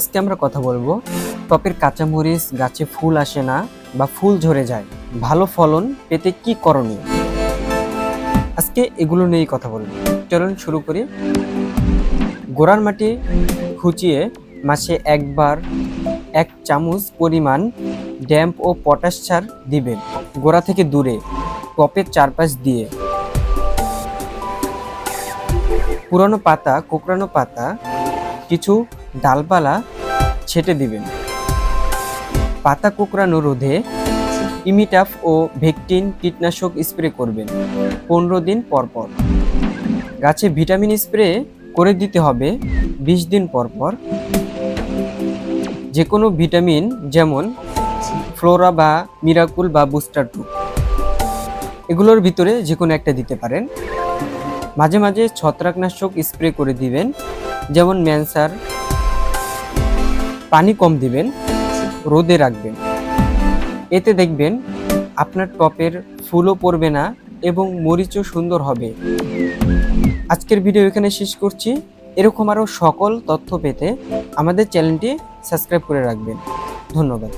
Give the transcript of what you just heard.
আজকে আমরা কথা বলব টপের কাঁচামরিচ গাছে ফুল আসে না বা ফুল ঝরে যায়। ভালো ফলন পেতে কি করণীয়? আজকে এগুলো নিয়েই কথা বলব। চলুন শুরু করি। গোড়ার মাটি খুঁচিয়ে মাসে একবার এক চামচ পরিমাণ ড্যাম্প ও পটাশ সার দিবেন। গোড়া থেকে দূরে টপের চারপাশ দিয়ে। পুরানো পাতা, কোকড়ানো পাতা, কিছু ডালপালা ছেটে দিবেন। পাতা কোকড়ানো রোধে ইমিটাফ ও ভেকটিন কীটনাশক স্প্রে করবেন পনেরো দিন পর পর। গাছে ভিটামিন স্প্রে করে দিতে হবে বিশ দিন পর পর। যে কোনো ভিটামিন যেমন ফ্লোরা বা মিরাকুল বা বুস্টার টু। এগুলোর ভিতরে যে কোনো একটা দিতে পারেন। মাঝে মাঝে ছত্রাকনাশক স্প্রে করে দিবেন, যেমন ম্যানসার পানি কম দিবেন, রোদে রাখবেন। এতে দেখবেন আপনার টপের ফুলও পড়বে না এবং মরিচও সুন্দর হবে। আজকের ভিডিও এখানে শেষ করছি। এরকম আরও সকল তথ্য পেতে আমাদের চ্যানেলটি সাবস্ক্রাইব করে রাখবেন। ধন্যবাদ।